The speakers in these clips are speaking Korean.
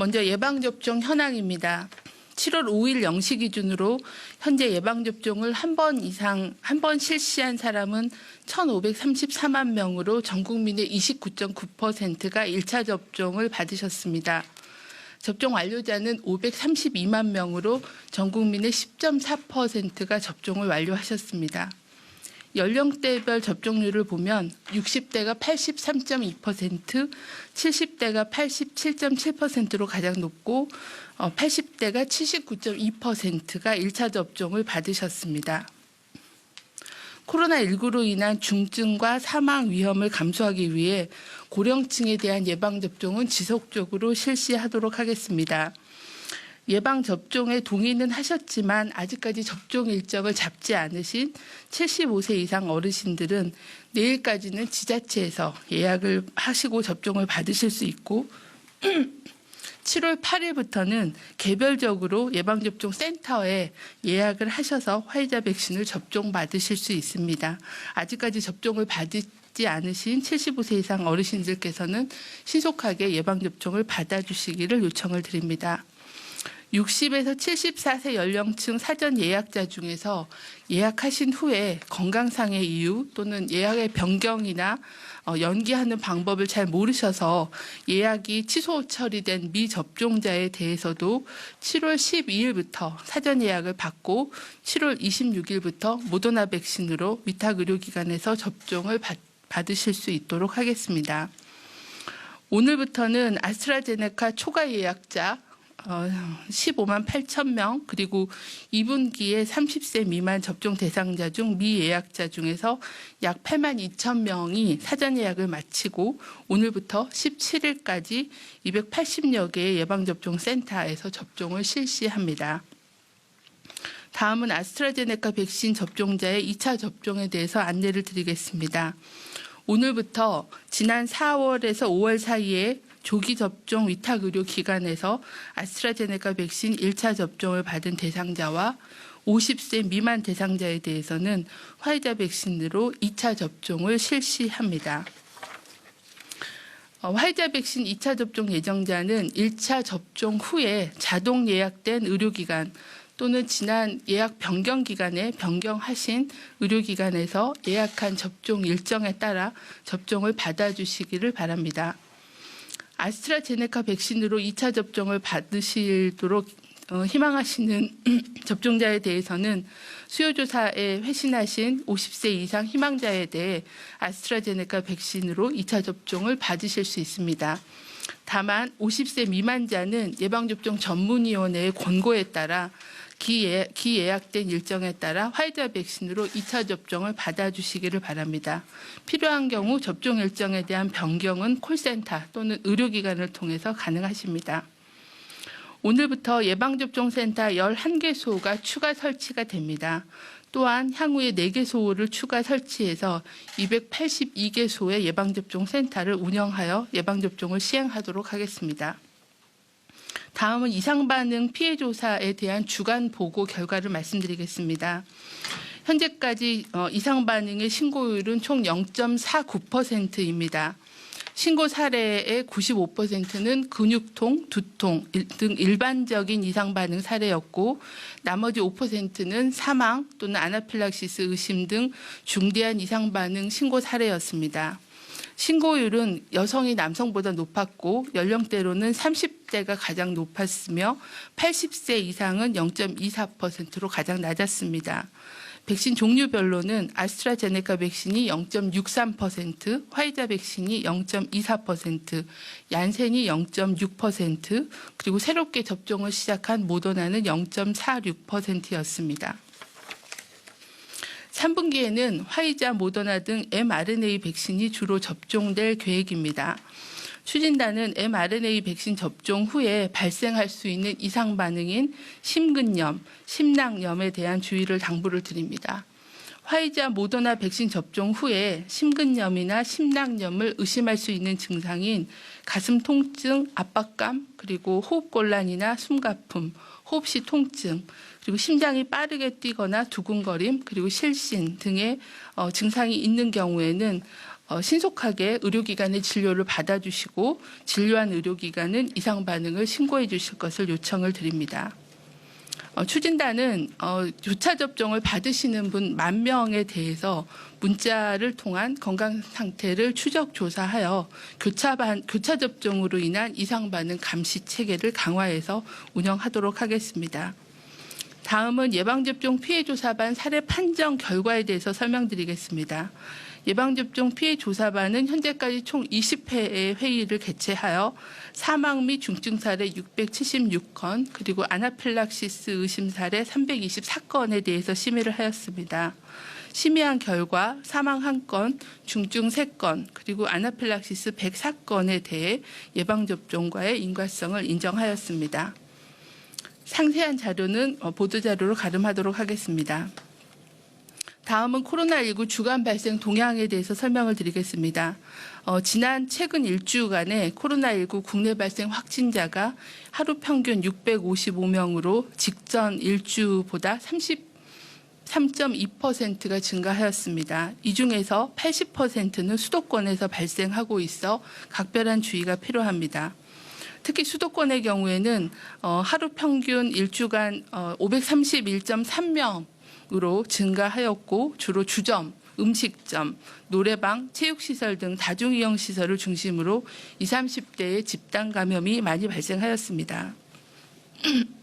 먼저 예방접종 현황입니다. 7월 5일 0시 기준으로 현재 예방접종을 한 번 이상, 한 번 실시한 사람은 1,534만 명으로 전 국민의 29.9%가 1차 접종을 받으셨습니다. 접종 완료자는 532만 명으로 전 국민의 10.4%가 접종을 완료하셨습니다. 연령대별 접종률을 보면 60대가 83.2%, 70대가 87.7%로 가장 높고 어, 80대가 79.2%가 1차 접종을 받으셨습니다. 코로나19로 인한 중증과 사망 위험을 감수하기 위해 고령층에 대한 예방접종은 지속적으로 실시하도록 하겠습니다. 예방 접종에 동의는 하셨지만 아직까지 접종 일정을 잡지 않으신 75세 이상 어르신들은 내일까지는 지자체에서 예약을 하시고 접종을 받으실 수 있고 7월 8일부터는 개별적으로 예방접종 센터에 예약을 하셔서 화이자 백신을 접종 받으실 수 있습니다. 아직까지 접종을 받지 않으신 75세 이상 어르신들께서는 신속하게 예방접종을 받아주시기를 요청을 드립니다. 60에서 74세 연령층 사전 예약자 중에서 예약하신 후에 건강상의 이유 또는 예약의 변경이나 어, 연기하는 방법을 잘 모르셔서 예약이 취소 처리된 미접종자에 대해서도 7월 12일부터 사전 예약을 받고 7월 26일부터 모더나 백신으로 위탁 의료기관에서 접종을 받, 받으실 수 있도록 하겠습니다. 오늘부터는 아스트라제네카 초과 예약자 어, 15만 8천 명 그리고 2분기에 30세 미만 접종 대상자 중 미예약자 중에서 약 8만 2천 명이 사전 예약을 마치고 오늘부터 17일까지 280여 개의 예방접종 센터에서 접종을 실시합니다. 다음은 아스트라제네카 백신 접종자의 2차 접종에 대해서 안내를 드리겠습니다. 오늘부터 지난 4월에서 5월 사이에 조기 접종 위탁 의료 기관에서 아스트라제네카 백신 1차 접종을 받은 대상자와 50세 미만 대상자에 대해서는 화이자 백신으로 2차 접종을 실시합니다. 어, 화이자 백신 2차 접종 예정자는 1차 접종 후에 자동 예약된 의료기관 또는 지난 예약 변경 기간에 변경하신 의료기관에서 예약한 접종 일정에 따라 접종을 받아주시기를 바랍니다. 아스트라제네카 백신으로 2차 접종을 받으시도록 어, 희망하시는 접종자에 대해서는 수요조사에 회신하신 50세 이상 희망자에 대해 아스트라제네카 백신으로 2차 접종을 받으실 수 있습니다. 다만 50세 미만자는 예방접종 전문위원회의 권고에 따라 기예, 기예약된 일정에 따라 화이자 백신으로 2차 접종을 받아주시기를 바랍니다. 필요한 경우 접종 일정에 대한 변경은 콜센터 또는 의료기관을 통해서 가능하십니다. 오늘부터 예방접종센터 11개소가 추가 설치가 됩니다. 또한 향후에 4개소를 추가 설치해서 282개 소의 예방접종센터를 운영하여 예방접종을 시행하도록 하겠습니다. 다음은 이상 반응 피해 조사에 대한 주간 보고 결과를 말씀드리겠습니다. 현재까지 어, 이상 반응의 신고율은 총 0.49%입니다. 신고 사례의 95%는 근육통, 두통 등 일반적인 이상 반응 사례였고 나머지 5%는 사망 또는 아나필락시스 의심 등 중대한 이상 반응 신고 사례였습니다. 신고율은 여성이 남성보다 높았고 연령대로는 30대가 가장 높았으며 80세 이상은 0.24%로 가장 낮았습니다. 백신 종류별로는 아스트라제네카 백신이 0.63%, 화이자 백신이 0.24%, 얀센이 0.6%, 그리고 새롭게 접종을 시작한 모더나는 0.46%였습니다. 3분기에는 화이자, 모더나 등 mRNA 백신이 주로 접종될 계획입니다. 추진단은 mRNA 백신 접종 후에 발생할 수 있는 이상 반응인 심근염, 심낭염에 대한 주의를 당부를 드립니다. 화이자, 모더나 백신 접종 후에 심근염이나 심낭염을 의심할 수 있는 증상인 가슴 통증, 압박감, 그리고 호흡곤란이나 숨가쁨, 호흡시 통증, 그리고 심장이 빠르게 뛰거나 두근거림, 그리고 실신 등의 어, 증상이 있는 경우에는 어, 신속하게 의료기관의 진료를 받아주시고 진료한 의료기관은 이상 반응을 신고해 주실 것을 요청을 드립니다. 어, 추진단은 어, 조차 접종을 받으시는 분 만 명에 대해서 문자를 통한 건강 상태를 추적 조사하여 교차 반, 교차 접종으로 인한 이상 반응 감시 체계를 강화해서 운영하도록 하겠습니다. 다음은 예방접종 피해조사반 사례 판정 결과에 대해서 설명드리겠습니다. 예방접종 피해조사반은 현재까지 총 20회의 회의를 개최하여 사망 및 중증 사례 676건 그리고 아나필락시스 의심 사례 324건에 대해서 심의를 하였습니다. 심의한 결과 사망 1건, 중증 3건, 그리고 아나필락시스 104건에 대해 예방접종과의 인과성을 인정하였습니다. 상세한 자료는 어, 보도자료로 가름하도록 하겠습니다. 다음은 코로나19 주간 발생 동향에 대해서 설명을 드리겠습니다. 어, 지난 최근 일주간에 코로나19 국내 발생 확진자가 하루 평균 655명으로 직전 일주보다 33.2%가 증가하였습니다. 이 중에서 80%는 수도권에서 발생하고 있어 각별한 주의가 필요합니다. 특히 수도권의 경우에는 어, 하루 평균 일주간 어, 531.3명으로 증가하였고 주로 주점, 음식점, 노래방, 체육시설 등 다중이용 시설을 중심으로 20, 30대의 집단 감염이 많이 발생하였습니다.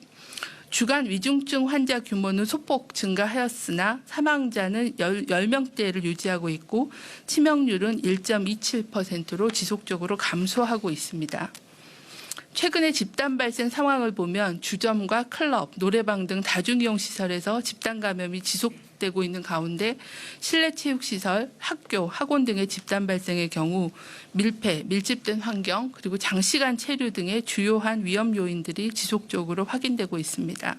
주간 위중증 환자 규모는 소폭 증가하였으나 사망자는 10명대를 유지하고 있고 치명률은 1.27%로 지속적으로 감소하고 있습니다. 최근의 집단 발생 상황을 보면 주점과 클럽, 노래방 등 다중이용 시설에서 집단 감염이 지속되고 있는 가운데 실내 체육 시설, 학교, 학원 등의 집단 발생의 경우 밀폐, 밀집된 환경, 그리고 장시간 체류 등의 주요한 위험 요인들이 지속적으로 확인되고 있습니다.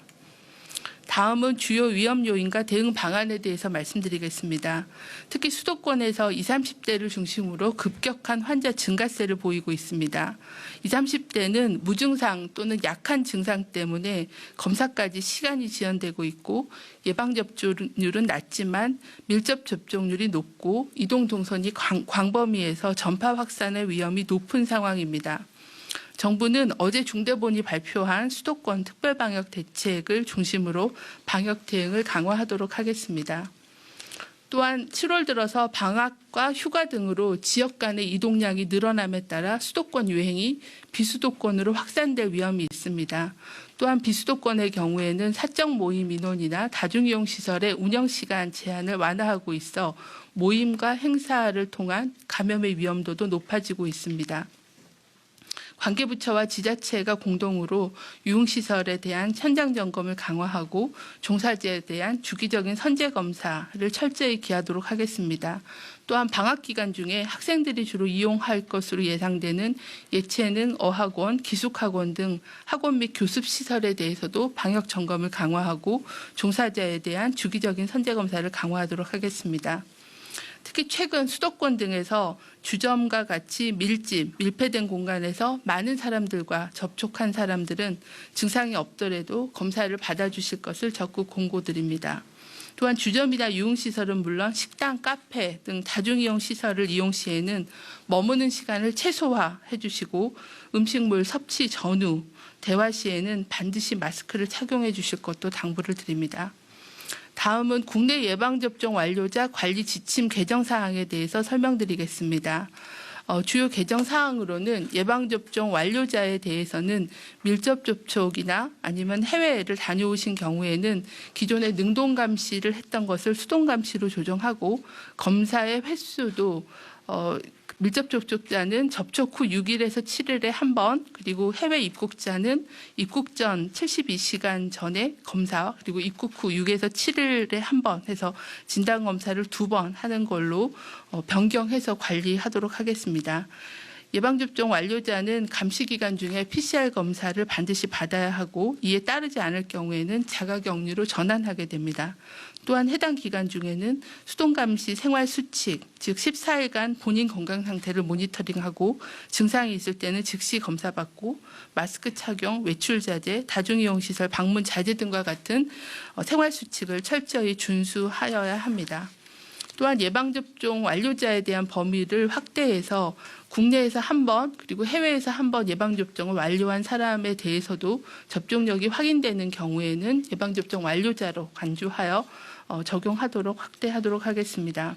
다음은 주요 위험 요인과 대응 방안에 대해서 말씀드리겠습니다. 특히 수도권에서 20, 30대를 중심으로 급격한 환자 증가세를 보이고 있습니다. 20, 30대는 무증상 또는 약한 증상 때문에 검사까지 시간이 지연되고 있고 예방 접종률은 낮지만 밀접 접종률이 높고 이동 동선이 광, 광범위해서 전파 확산의 위험이 높은 상황입니다. 정부는 어제 중대본이 발표한 수도권 특별방역 대책을 중심으로 방역 대응을 강화하도록 하겠습니다. 또한 7월 들어서 방학과 휴가 등으로 지역 간의 이동량이 늘어남에 따라 수도권 유행이 비수도권으로 확산될 위험이 있습니다. 또한 비수도권의 경우에는 사적 모임 인원이나 다중이용 시설의 운영 시간 제한을 완화하고 있어 모임과 행사를 통한 감염의 위험도도 높아지고 있습니다. 관계부처와 지자체가 공동으로 유흥시설에 대한 현장 점검을 강화하고 종사지에 대한 주기적인 선제 검사를 철저히 기하도록 하겠습니다. 또한 방학 기간 중에 학생들이 주로 이용할 것으로 예상되는 예체능, 어학원, 기숙학원 등 학원 및 교습 시설에 대해서도 방역 점검을 강화하고 종사자에 대한 주기적인 선제 검사를 강화하도록 하겠습니다. 특히 최근 수도권 등에서 주점과 같이 밀집, 밀폐된 공간에서 많은 사람들과 접촉한 사람들은 증상이 없더라도 검사를 받아주실 것을 적극 공고드립니다. 또한 주점이나 유흥시설은 물론 식당, 카페 등 다중이용 시설을 이용 시에는 머무는 시간을 최소화해 주시고 음식물 섭취 전후, 대화 시에는 반드시 마스크를 착용해 주실 것도 당부를 드립니다. 다음은 국내 예방접종 완료자 관리 지침 개정 사항에 대해서 설명드리겠습니다. 어, 주요 개정 사항으로는 예방접종 완료자에 대해서는 밀접 접촉이나 아니면 해외를 다녀오신 경우에는 기존에 능동 감시를 했던 것을 수동 감시로 조정하고 검사의 횟수도 어, 밀접 접촉자는 접촉 후 6일에서 7일에 한 번, 그리고 해외 입국자는 입국 전 72시간 전에 검사, 그리고 입국 후 6에서 7일에 한 번 해서 진단 검사를 두 번 하는 걸로 어, 변경해서 관리하도록 하겠습니다. 예방접종 완료자는 감시 기간 중에 PCR 검사를 반드시 받아야 하고 이에 따르지 않을 경우에는 자가격리로 전환하게 됩니다. 또한 해당 기간 중에는 수동감시 생활 수칙, 즉 14일간 본인 건강 상태를 모니터링하고 증상이 있을 때는 즉시 검사받고 마스크 착용, 외출 자제, 다중이용 시설 방문 자제 등과 같은 어, 생활 수칙을 철저히 준수하여야 합니다. 또한 예방접종 완료자에 대한 범위를 확대해서 국내에서 한 번 그리고 해외에서 한 번 예방접종을 완료한 사람에 대해서도 접종력이 확인되는 경우에는 예방접종 완료자로 간주하여 어, 적용하도록 확대하도록 하겠습니다.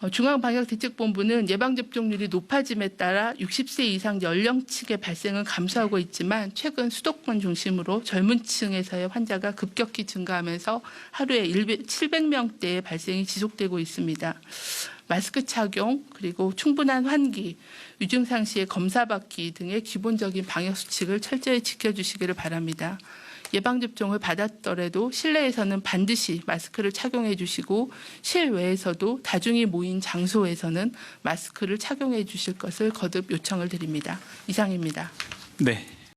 어, 중앙방역대책본부는 예방접종률이 높아짐에 따라 60세 이상 연령층의 발생은 감소하고 있지만 최근 수도권 중심으로 젊은 층에서의 환자가 급격히 증가하면서 하루에 700명대의 발생이 지속되고 있습니다. 마스크 착용 그리고 충분한 환기, 위중상 시에 검사받기 등의 기본적인 방역 수칙을 철저히 지켜주시기를 바랍니다. 예방 접종을 받았더라도 실내에서는 반드시 마스크를 착용해 주시고 실외에서도 다중이 모인 장소에서는 마스크를 착용해 주실 것을 거듭 요청을 드립니다. 이상입니다. 네,